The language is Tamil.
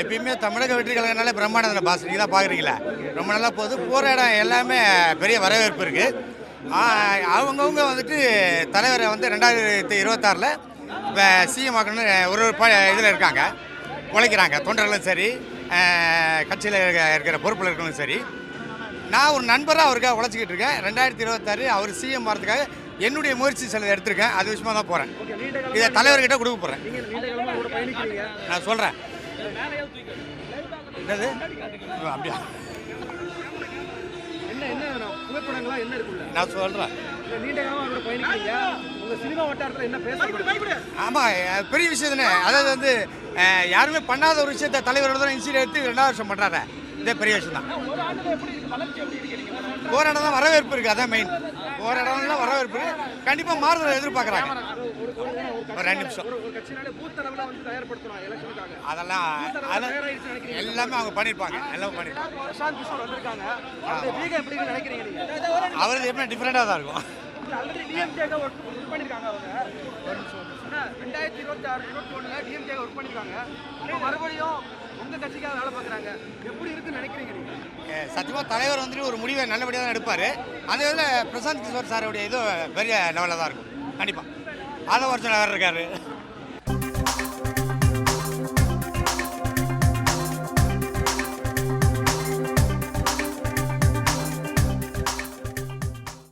எப்பயுமே தமிழக வெற்றி கழகனாலே பிரம்மாண்டத்தில் பாஸ். நீங்கள் தான் பார்க்குறீங்களா ரொம்ப நல்லா போகுது. போகிற இடம் எல்லாமே பெரிய வரவேற்பு இருக்குது அவங்கவுங்க வந்துட்டு தலைவரை வந்து ரெண்டாயிரத்தி இருபத்தாறில் இப்போ சிஎம் ஆக்கணும்னு ஒரு ஒரு ப இதில் இருக்காங்க. உழைக்கிறாங்க. தொண்டர்களும் சரி கட்சியில் இருக்கிற பொறுப்பில் இருக்கணும் சரி. நான் ஒரு நண்பராக அவருக்காக உழைச்சிக்கிட்டு இருக்கேன். ரெண்டாயிரத்தி இருபத்தாறு அவர் சிஎம் வரதுக்காக என்னுடைய முயற்சி சிலதை எடுத்திருக்கேன். அது விஷயமா தான் போகிறேன் இதை தலைவர்கிட்ட கொடுக்க போகிறேன் நீங்க நீண்ட காலமா கூட பயணிக்கிறீங்க. நான் சொல்கிறேன் என்னது? ஓ, அப்படியா? என்ன என்ன வேணும்? புகைப்படங்களா என்ன இருக்குல்ல? நான் சொல்கிறேன் ஆமாம் பெரிய விஷயம் தானே. அதாவது வந்து யாருமே பண்ணாத ஒரு விஷயத்த தலைவரோட தான் இன்சிடென்ட் எடுத்து ரெண்டாவது வருஷம் பண்ணுறாரு இதே பெரிய விஷயம் தான் போகிற இடம் தான் வரவேற்பு இருக்குது அதான் மெயின் போகிற இடம்லாம் வரவேற்பு கண்டிப்பாக மாறுதலை எதிர்பார்க்குறாங்க. ஒரு ரெண்டு நிமிஷம். அதெல்லாம் எல்லாமே அவங்க பண்ணியிருப்பாங்க எல்லாம் பண்ணியிருப்பாங்க அவரது எப்பவுமே டிஃப்ரெண்ட்டாக தான் இருக்கும். ஆல்ரெடி டிஎம்கேக ஒர்க் ஒர்க் பண்ணிருக்காங்க அவங்க. என்ன, ரெண்டாயிரத்தி இருபத்தி ஆறு இருபத்தி ஒண்ணுல டிஎம்கேக ஒர்க் பண்ணியிருக்காங்க இப்போ மறுபடியும் உங்க கட்சிக்காக வேலை பார்க்குறாங்க. எப்படி இருக்குன்னு நினைக்கிறீங்க நீங்க? சத்தியமாக தலைவர் வந்துட்டு ஒரு முடிவை நல்லபடியாக தான் எடுப்பார். அந்த இதில் பிரசாந்த் கிஷோர் சாருடைய இது பெரிய லெவலில் தான் இருக்கும். கண்டிப்பாக அதை வருஷம் வேறு இருக்காரு.